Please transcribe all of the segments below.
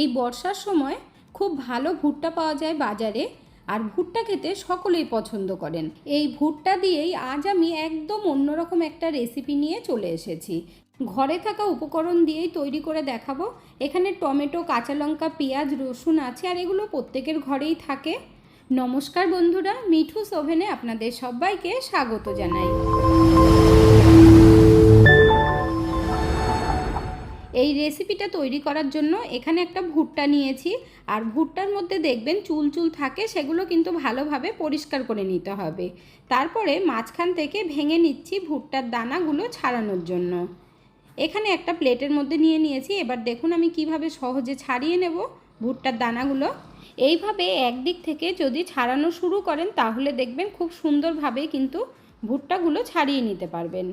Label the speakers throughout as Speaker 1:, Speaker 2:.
Speaker 1: এই বর্ষার সময় খুব ভালো ভুট্টা পাওয়া যায় বাজারে আর ভুট্টা খেতে সকলেই পছন্দ করেন। এই ভুট্টা দিয়েই আজ আমি একদম অন্যরকম একটা রেসিপি নিয়ে চলে এসেছি। ঘরে থাকা উপকরণ দিয়েই তৈরি করে দেখাবো। এখানে টমেটো, কাঁচা লঙ্কা, পেঁয়াজ, রসুন আছে আর এগুলো প্রত্যেকের ঘরেই থাকে। নমস্কার বন্ধুরা, মিঠুস ওভেনে আপনাদের সবাইকে স্বাগত জানাই। রেসিপিটা তৈরি করার জন্য এখানে একটা ভুট্টা নিয়েছি। আর ভুট্টার মধ্যে দেখবেন চুল চুল থাকে, সেগুলো কিন্তু ভালোভাবে পরিষ্কার করে নিতে হবে। তারপরে মাঝখান থেকে ভেঙে নিচ্ছি ভুট্টার দানাগুলো ছাড়ানোর জন্য। এখানে একটা প্লেটের মধ্যে নিয়ে নিয়েছি। এবার দেখুন আমি কীভাবে সহজে ছাড়িয়ে নেব ভুট্টার দানাগুলো। এইভাবে একদিক থেকে যদি ছাড়ানো শুরু করেন, তাহলে দেখবেন খুব সুন্দরভাবে কিন্তু ভুট্টাগুলো ছাড়িয়ে নিতে পারবেন।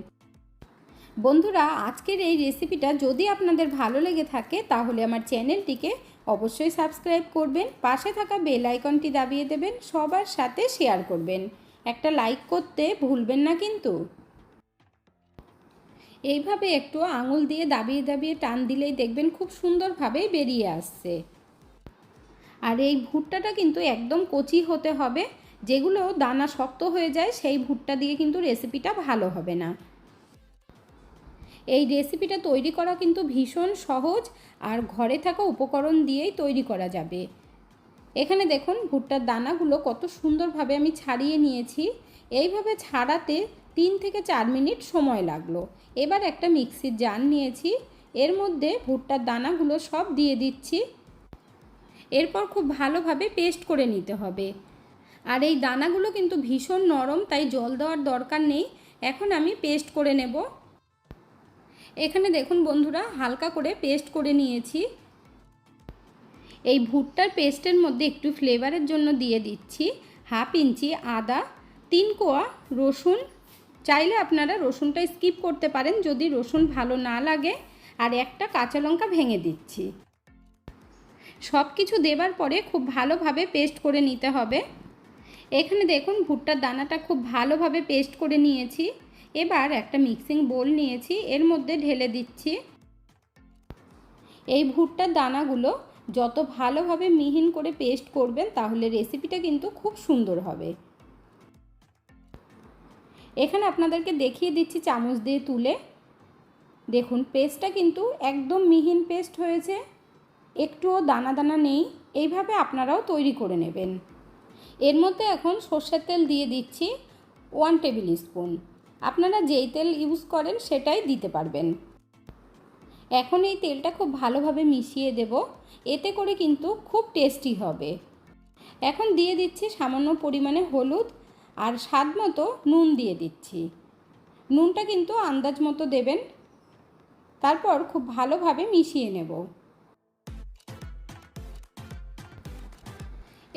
Speaker 1: বন্ধুরা, আজকের এই রেসিপিটা যদি আপনাদের ভালো লেগে থাকে, তাহলে আমার চ্যানেলটিকে অবশ্যই সাবস্ক্রাইব করবেন, পাশে থাকা বেল আইকনটি দাবিয়ে দেবেন, সবার সাথে শেয়ার করবেন। একটা লাইক করতে ভুলবেন না কিন্তু। এইভাবে একটু আঙুল দিয়ে দাবিয়ে দাবিয়ে টান দিলেই দেখবেন খুব সুন্দরভাবেই বেরিয়ে আসছে। আর এই ভুট্টাটা কিন্তু একদম কচি হতে হবে, যেগুলো দানা শক্ত হয়ে যায়, সেই ভুট্টা দিয়ে কিন্তু রেসিপিটা ভালো হবে না। এই রেসিপিটা তৈরি করা কিন্তু ভীষণ সহজ আর ঘরে থাকা উপকরণ দিয়েই তৈরি করা যাবে। এখানে দেখুন, ভুট্টার দানাগুলো কত সুন্দরভাবে আমি ছাড়িয়ে নিয়েছি। এইভাবে ছাড়াতে তিন থেকে চার মিনিট সময় লাগল। এবার একটা মিক্সির জার নিয়েছি। এর মধ্যে ভুট্টার দানাগুলো সব দিয়ে দিচ্ছি। এরপর খুব ভালোভাবে পেস্ট করে নিতে হবে। আর এই দানাগুলো কিন্তু ভীষণ নরম, তাই জল দেওয়ার দরকার নেই। এখন আমি পেস্ট করে নেব। এখানে দেখুন বন্ধুরা, হালকা করে পেস্ট করে নিয়েছি। এই ভুট্টার পেস্টের মধ্যে একটু ফ্লেভারের জন্য দিয়ে দিচ্ছি হাফ ইঞ্চি আদা, তিন কোয়া রসুন। চাইলে আপনারা রসুনটা স্কিপ করতে পারেন যদি রসুন ভালো না লাগে। আর একটা কাঁচা লঙ্কা ভেঙে দিচ্ছি। সব কিছু দেবার পরে খুব ভালোভাবে পেস্ট করে নিতে হবে। এখানে দেখুন ভুট্টার দানাটা খুব ভালোভাবে পেস্ট করে নিয়েছি। এবার একটা মিক্সিং বোল নিয়েছি, এর মধ্যে ঢেলে দিচ্ছি। এই ভুট্টার দানাগুলো যত ভালোভাবে মিহিন করে পেস্ট করবেন, তাহলে রেসিপিটা কিন্তু খুব সুন্দর হবে। এখানে আপনাদেরকে দেখিয়ে দিচ্ছি চামচ দিয়ে তুলে। দেখুন, পেস্টটা কিন্তু একদম মিহিন পেস্ট হয়েছে, একটুও দানা দানা নেই, এইভাবে আপনারাও তৈরি করে নেবেন। এর মধ্যে এখন সর্ষের তেল দিয়ে দিচ্ছি ওয়ান টেবিল স্পুন আপনারা যেই তেল ইউজ করেন সেটাই দিতে পারবেন। এখন এই তেলটা খুব ভালোভাবে মিশিয়ে দেব, এতে করে কিন্তু খুব টেস্টি হবে। এখন দিয়ে দিচ্ছি সামান্য পরিমাণে হলুদ আর স্বাদ মতো নুন দিয়ে দিচ্ছি। নুনটা কিন্তু আন্দাজ মতো দেবেন, তারপর খুব ভালোভাবে মিশিয়ে নেব।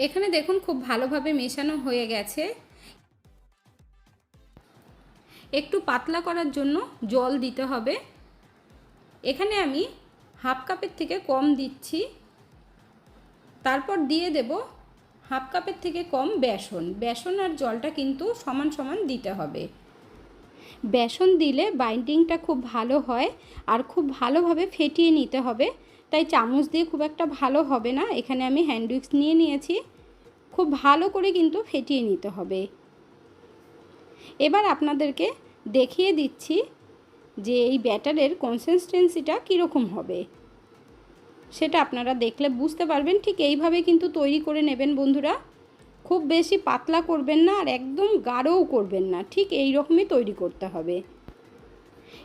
Speaker 1: এখানে দেখুন খুব ভালোভাবে মেশানো হয়ে গেছে। একটু পাতলা করার জন্য জল দিতে হবে। এখানে আমি হাফ কাপের থেকে কম দিচ্ছি। তারপর দিয়ে দেব হাফ কাপের থেকে কম বেসন। বেসন আর জলটা কিন্তু সমান সমান দিতে হবে। বেসন দিলে বাইন্ডিংটা খুব ভালো হয় আর খুব ভালোভাবে ফেটিয়ে নিতে হবে। তাই চামচ দিয়ে খুব একটা ভালো হবে না। এখানে আমি হ্যান্ড উইক্স নিয়ে নিয়েছি। খুব ভালো করে কিন্তু ফেটিয়ে নিতে হবে। এবার আপনাদেরকে দেখিয়ে দিচ্ছি যে এই ব্যাটারের কনসিস্টেন্সিটা কীরকম হবে। সেটা আপনারা দেখলে বুঝতে পারবেন, ঠিক এইভাবে কিন্তু তৈরি করে নেবেন বন্ধুরা। খুব বেশি পাতলা করবেন না আর একদম গাঢ়ও করবেন না, ঠিক এই রকমই তৈরি করতে হবে।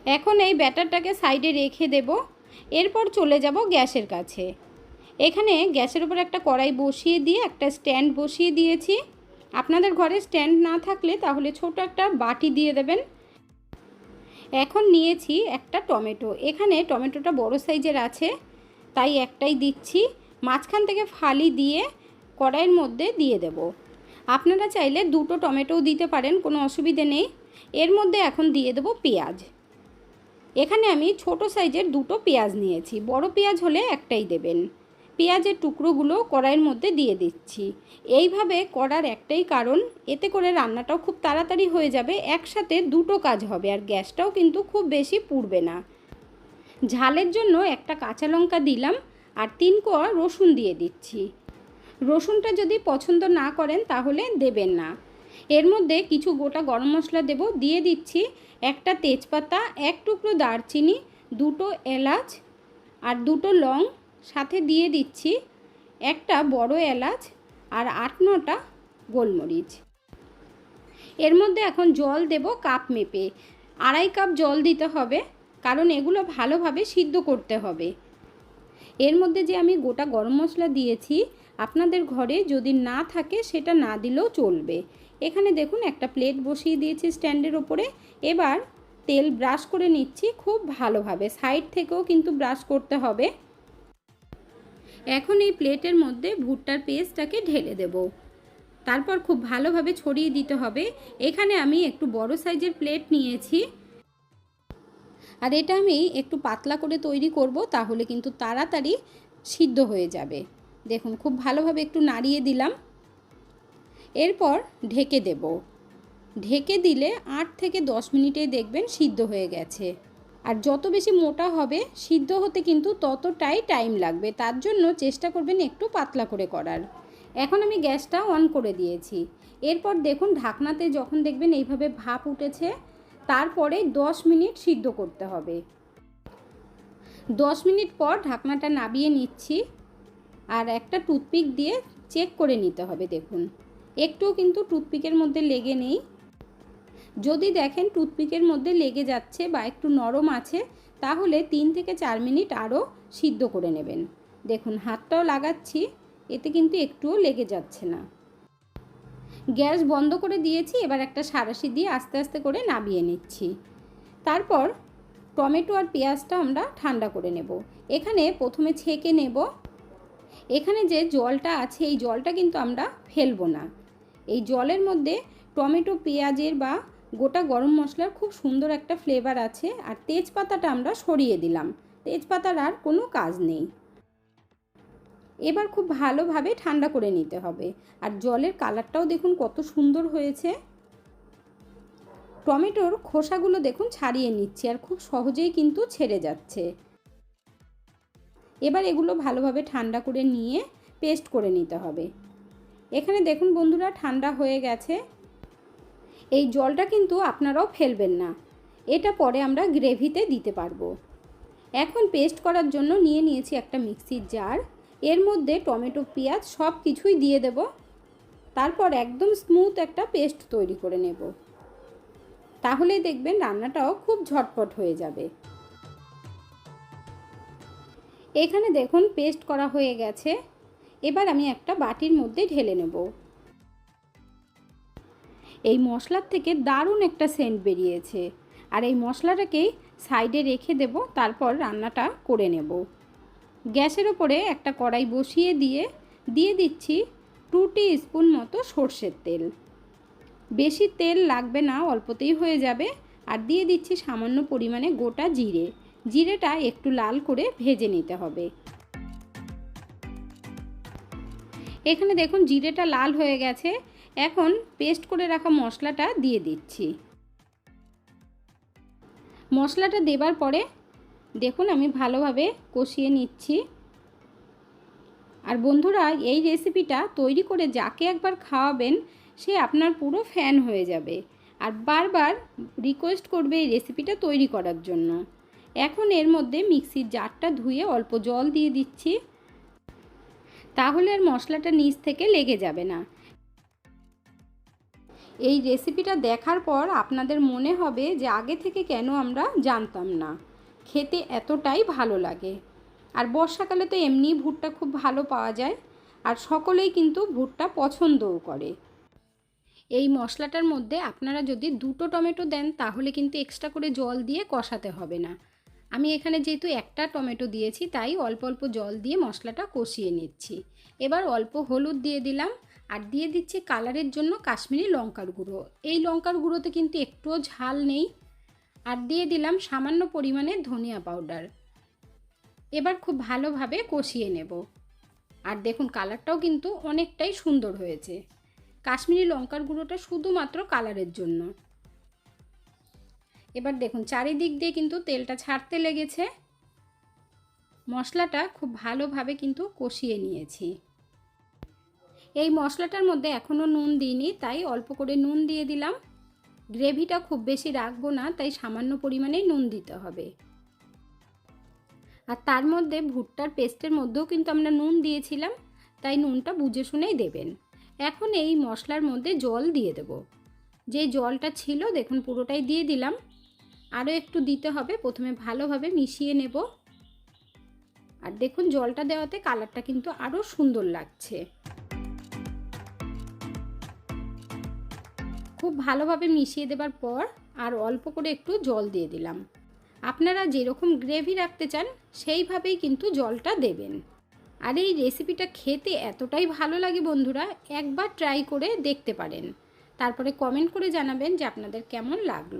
Speaker 1: এখন এই ব্যাটারটাকে সাইডে রেখে দেব, এরপর চলে যাব গ্যাসের কাছে। এখানে গ্যাসের উপর একটা কড়াই বসিয়ে দিয়ে, একটা স্ট্যান্ড বসিয়ে দিয়েছি। আপনাদের ঘরে স্ট্যান্ড না থাকলে তাহলে ছোট একটা বাটি দিয়ে দেবেন। এখন নিয়েছি একটা টমেটো। এখানে টমেটোটা বড় সাইজের আছে, তাই একটাই দিচ্ছি। মাঝখান থেকে ফালি দিয়ে কড়াইয়ের মধ্যে দিয়ে দেব। আপনারা চাইলে দুটো টমেটোও দিতে পারেন, কোনো অসুবিধে নেই। এর মধ্যে এখন দিয়ে দেব পেঁয়াজ। এখানে আমি ছোট সাইজের দুটো পেঁয়াজ নিয়েছি। বড় পেঁয়াজ হলে একটাই দেবেন। পেঁয়াজের টুকরোগুলো কড়াইয়ের মধ্যে দিয়ে দিচ্ছি। এইভাবে করার একটাই কারণ, এতে করে রান্নাটাও খুব তাড়াতাড়ি হয়ে যাবে, একসাথে দুটো কাজ হবে আর গ্যাসটাও কিন্তু খুব বেশি পুড়বে না। ঝালের জন্য একটা কাঁচা লঙ্কা দিলাম আর তিন কোয়া রসুন দিয়ে দিচ্ছি। রসুনটা যদি পছন্দ না করেন তাহলে দেবেন না। এর মধ্যে কিছু গোটা গরম মশলা দেব, দিয়ে দিচ্ছি একটা তেজপাতা, এক টুকরো দারচিনি, দুটো এলাচ আর দুটো লং সাথে দিয়ে দিচ্ছি একটা বড় এলাচ আর আট নটা গোলমরিচ। এর মধ্যে এখন জল দেব কাপ মেপে। আড়াই কাপ জল দিতে হবে, কারণ এগুলো ভালোভাবে সিদ্ধ করতে হবে। এর মধ্যে যে আমি গোটা গরম মশলা দিয়েছি, আপনাদের ঘরে যদি না থাকে সেটা না দিলেও চলবে। এখানে দেখুন একটা প্লেট বসিয়ে দিয়েছি স্ট্যান্ডের ওপরে এবার তেল ব্রাশ করে নিচ্ছি খুব ভালোভাবে। সাইড থেকেও কিন্তু ব্রাশ করতে হবে। এখন এই প্লেটের মধ্যে ভুট্টার পেস্টটাকে ঢেলে দেব। তারপর খুব ভালোভাবে ছড়িয়ে দিতে হবে। এখানে আমি একটু বড় সাইজের প্লেট নিয়েছি। আর এটা আমি একটু পাতলা করে তৈরি করব, তাহলে কিন্তু তাড়াতাড়ি সিদ্ধ হয়ে যাবে। দেখুন, খুব ভালোভাবে একটু নাড়িয়ে দিলাম। এরপর ঢেকে দেব। ঢেকে দিলে আট থেকে দশ মিনিটেই দেখবেন সিদ্ধ হয়ে গেছে। আর যত বেশি মোটা হবে, সিদ্ধ হতে কিন্তু ততটাই টাইম লাগবে। তার জন্য চেষ্টা করবেন একটু পাতলা করে করার। এখন আমি গ্যাসটা অন করে দিয়েছি। এরপর দেখুন, ঢাকনাতে যখন দেখবেন এইভাবে ভাপ উঠেছে, তারপরে দশ মিনিট সিদ্ধ করতে হবে। দশ মিনিট পর ঢাকনাটা নাবিয়ে নিচ্ছি আর একটা টুথপিক দিয়ে চেক করে নিতে হবে, দেখুন। একটুও কিন্তু টুথপিকের মধ্যে লেগে নেই। যদি দেখেন টুথপিকের মধ্যে লেগে যাচ্ছে বা একটু নরম আছে, তাহলে তিন থেকে চার মিনিট আরও সিদ্ধ করে নেবেন। দেখুন, হাতটাও লাগাচ্ছি, এতে কিন্তু একটুও লেগে যাচ্ছে না। গ্যাস বন্ধ করে দিয়েছি, এবার একটা সারাশি দিয়ে আস্তে আস্তে করে নাবিয়ে নিচ্ছি। তারপর টমেটো আর পেঁয়াজটা আমরা ঠান্ডা করে নেব। এখানে প্রথমে ছেঁকে নেব। এখানে যে জলটা আছে, এই জলটা কিন্তু আমরা ফেলব না। এই জলের মধ্যে টমেটো, পেঁয়াজের বা গোটা গরম মশলার খুব সুন্দর একটা ফ্লেভার আছে। আর তেজপাতাটা আমরা সরিয়ে দিলাম। তেজপাতার আর কোনো কাজ নেই। এবার খুব ভালোভাবে ঠান্ডা করে নিতে হবে। আর জলের কালারটাও দেখুন কত সুন্দর হয়েছে। টমেটোর খোসাগুলো দেখুন ছাড়িয়ে নিচ্ছি আর খুব সহজেই কিন্তু ছেড়ে যাচ্ছে। এবার এগুলো ভালোভাবে ঠান্ডা করে নিয়ে পেস্ট করে নিতে হবে। এখানে দেখুন বন্ধুরা ঠান্ডা হয়ে গেছে। এই জলটা কিন্তু আপনারাও ফেলবেন না। এটা পরে আমরা গ্রেভিতে দিতে পারব। এখন পেস্ট করার জন্য নিয়ে নিয়েছি একটা মিক্সির জার। এর মধ্যে টমেটো, পেঁয়াজ সব কিছুই দিয়ে দেব। তারপর একদম স্মুথ একটা পেস্ট তৈরি করে নেব। তাহলে দেখবেন রান্নাটাও খুব ঝটপট হয়ে যাবে। এখানে দেখুন, পেস্ট করা হয়ে গেছে। এবার আমি একটা বাটির মধ্যে ঢেলে নেব। এই মশলার থেকে দারুণ একটা সেন্ট বেরিয়েছে। আর এই মশলাটাকেই সাইডে রেখে দেব, তারপর রান্নাটা করে নেব। গ্যাসের ওপরে একটা কড়াই বসিয়ে দিয়ে দিয়ে দিচ্ছি টু টি স্পুন মতো সর্ষের তেল। বেশি তেল লাগবে না, অল্পতেই হয়ে যাবে। আর দিয়ে দিচ্ছি সামান্য পরিমাণে গোটা জিরে। জিরেটা একটু লাল করে ভেজে নিতে হবে। এখানে দেখুন, জিরেটা লাল হয়ে গেছে। এখন পেস্ট করে রাখা মশলাটা দিয়ে দিচ্ছি। মশলাটা দেবার পরে দেখুন আমি ভালোভাবে কষিয়ে নিচ্ছি। আর বন্ধুরা, এই রেসিপিটা তৈরি করে যাকে একবার খাওয়াবেন, সে আপনার পুরো ফ্যান হয়ে যাবে। আর বারবার রিকোয়েস্ট করবে এই রেসিপিটা তৈরি করার জন্য। এখন এর মধ্যে মিক্সির জারটা ধুয়ে অল্প জল দিয়ে দিচ্ছি। তাহলে আর মশলাটা নিচ থেকে লেগে যাবে না। এই রেসিপিটা দেখার পর আপনাদের মনে হবে যে আগে থেকে কেন আমরা জানতাম না। খেতে এতটাই ভালো লাগে। আর বর্ষাকালে তো এমনি ভুট্টা খুব ভালো পাওয়া যায়। আর সকলেই কিন্তু ভুট্টা পছন্দও করে। এই মশলাটার মধ্যে আপনারা যদি দুটো টমেটো দেন, তাহলে কিন্তু এক্সট্রা করে জল দিয়ে কষাতে হবে না। আমি এখানে যেহেতু একটা টমেটো দিয়েছি, তাই অল্প অল্প জল দিয়ে মশলাটা কষিয়ে নিচ্ছি। এবার অল্প হলুদ দিয়ে দিলাম। আর দিয়ে দিচ্ছি কালারের জন্য কাশ্মীরি লঙ্কার গুঁড়ো। এই লঙ্কার গুঁড়োতে কিন্তু একটুও ঝাল নেই। আর দিয়ে দিলাম সামান্য পরিমাণে ধনিয়া পাউডার। এবার খুব ভালোভাবে কষিয়ে নেব। আর দেখুন কালারটাও কিন্তু অনেকটাই সুন্দর হয়েছে। কাশ্মীরি লঙ্কার গুঁড়োটা শুধুমাত্র কালারের জন্য। এবার দেখুন চারিদিক দিয়ে কিন্তু তেলটা ছাড়তে লেগেছে। মশলাটা খুব ভালোভাবে কিন্তু কষিয়ে নিয়েছি। এই মশলাটার মধ্যে এখনও নুন দিইনি, তাই অল্প করে নুন দিয়ে দিলাম। গ্রেভিটা খুব বেশি রাখব না, তাই সামান্য পরিমাণেই নুন দিতে হবে। আর তার মধ্যে ভুট্টার পেস্টের মধ্যেও কিন্তু আমরা নুন দিয়েছিলাম, তাই নুনটা বুঝে শুনেই দেবেন। এখন এই মশলার মধ্যে জল দিয়ে দেব। যে জলটা ছিল, দেখুন পুরোটাই দিয়ে দিলাম। আরও একটু দিতে হবে, প্রথমে ভালোভাবে মিশিয়ে নেব। আর দেখুন জলটা দেওয়াতে কালারটা কিন্তু আরও সুন্দর লাগছে। খুব ভালোভাবে মিশিয়ে দেবার পর আর অল্প করে একটু জল দিয়ে দিলাম। আপনারা যেরকম গ্রেভি রাখতে চান, সেইভাবেই কিন্তু জলটা দেবেন। আর এই রেসিপিটা খেতে এতটাই ভালো লাগে বন্ধুরা, একবার ট্রাই করে দেখতে পারেন। তারপরে কমেন্ট করে জানাবেন যে আপনাদের কেমন লাগল।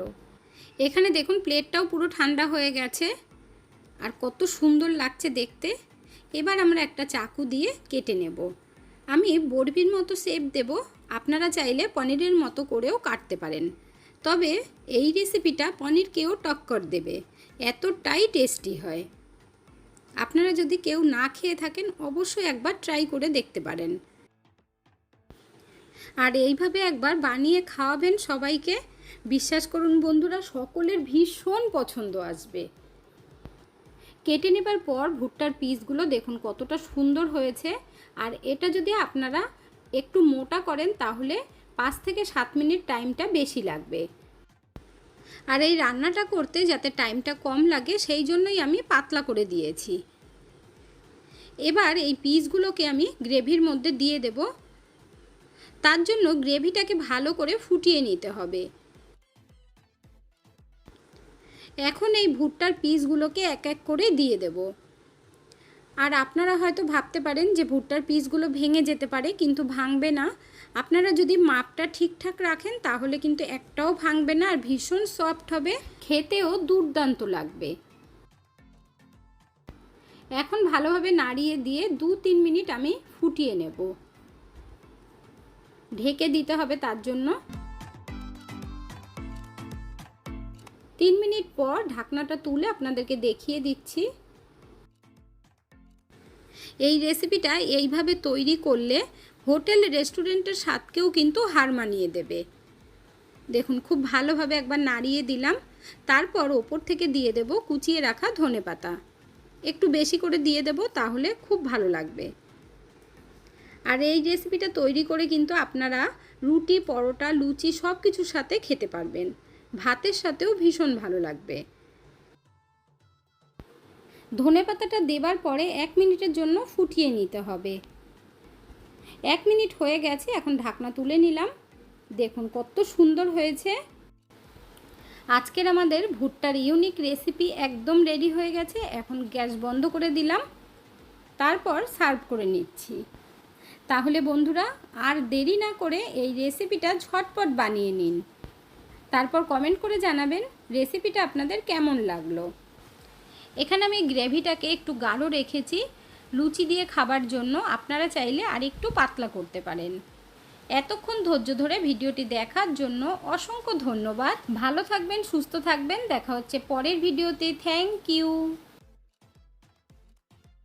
Speaker 1: এখানে দেখুন প্লেটটাও পুরো ঠান্ডা হয়ে গেছে। আর কত সুন্দর লাগছে দেখতে। এবার আমরা একটা চাকু দিয়ে কেটে নেব। আমি বরবির মতো শেপ দেব। আপনারা চাইলে পনিরের মতো করেও কাটতে পারেন। তবে এই রেসিপিটা পনিরকেও টক্কর দেবে। এতটাই টেস্টি হয়। আপনারা যদি কেউ না খেয়ে থাকেন, অবশ্যই একবার ট্রাই করে দেখতে পারেন। আর এইভাবে একবার বানিয়ে খাওয়াবেন সবাইকে। বিশ্বাস করুন বন্ধুরা, সকলের ভীষণ পছন্দ আসবে। কেটে নেবার পর ভুট্টার পিসগুলো দেখুন কতটা সুন্দর হয়েছে। আর এটা যদি আপনারা একটু মোটা করেন তাহলে পাঁচ থেকে সাত মিনিট টাইমটা বেশি লাগবে। আর এই রান্নাটা করতে যাতে টাইমটা কম লাগে সেই জন্যই আমি পাতলা করে দিয়েছি। এবার এই পিসগুলোকে আমি গ্রেভির মধ্যে দিয়ে দেব। তার জন্য গ্রেভিটাকে ভালো করে ফুটিয়ে নিতে হবে। এখন এই ভুট্টার পিসগুলোকে এক এক করে দিয়ে দেব। আর আপনারা হয়তো ভাবতে পারেন যে ভুট্টার পিসগুলো ভেঙে যেতে পারে, কিন্তু ভাঙবে না। আপনারা যদি মাপটা ঠিকঠাক রাখেন, তাহলে কিন্তু একটাও ভাঙবে না আর ভীষণ সফট হবে। খেতেও দুর্দান্ত লাগবে। এখন ভালোভাবে নাড়িয়ে দিয়ে দু তিন মিনিট আমি ফুটিয়ে নেব। ঢেকে দিতে হবে তার জন্য। তিন মিনিট পর ঢাকনাটা তুলে আপনাদেরকে দেখিয়ে দিচ্ছি। এই রেসিপিটা এইভাবে তৈরি করলে হোটেল রেস্টুরেন্টের স্বাদকেও কিন্তু হার মানিয়ে দেবে। দেখুন, খুব ভালোভাবে একবার নাড়িয়ে দিলাম। তারপর ওপর থেকে দিয়ে দেব কুচিয়ে রাখা ধনে পাতা। একটু বেশি করে দিয়ে দেব তাহলে খুব ভালো লাগবে। আর এই রেসিপিটা তৈরি করে কিন্তু আপনারা রুটি, পরোটা, লুচি সব কিছুর সাথে খেতে পারবেন। ভাতের সাথেও ভীষণ ভালো লাগবে। ধনে পাতাটা দেবার পরে এক মিনিটের জন্য ফুটিয়ে নিতে হবে। এক মিনিট হয়ে গেছে, এখন ঢাকনা তুলে নিলাম। দেখুন কত সুন্দর হয়েছে। আজকের আমাদের ভুট্টার ইউনিক রেসিপি একদম রেডি হয়ে গেছে। এখন গ্যাস বন্ধ করে দিলাম। তারপর সার্ভ করে নিচ্ছি। তাহলে বন্ধুরা, আর দেরি না করে এই রেসিপিটা ঝটপট বানিয়ে নিন। তারপর কমেন্ট করে জানাবেন রেসিপিটা আপনাদের কেমন লাগল। এখানে আমি গ্রেভিটাকে একটু গাঢ় রেখেছি। লুচি দিয়ে খাবার জন্য আপনারা চাইলে আর একটু পাতলা করতে পারেন। এতক্ষণ ধৈর্য ধরে ভিডিওটি দেখার জন্য অসংখ্য ধন্যবাদ। ভালো থাকবেন, সুস্থ থাকবেন। দেখা হচ্ছে পরের ভিডিওতে। Thank you.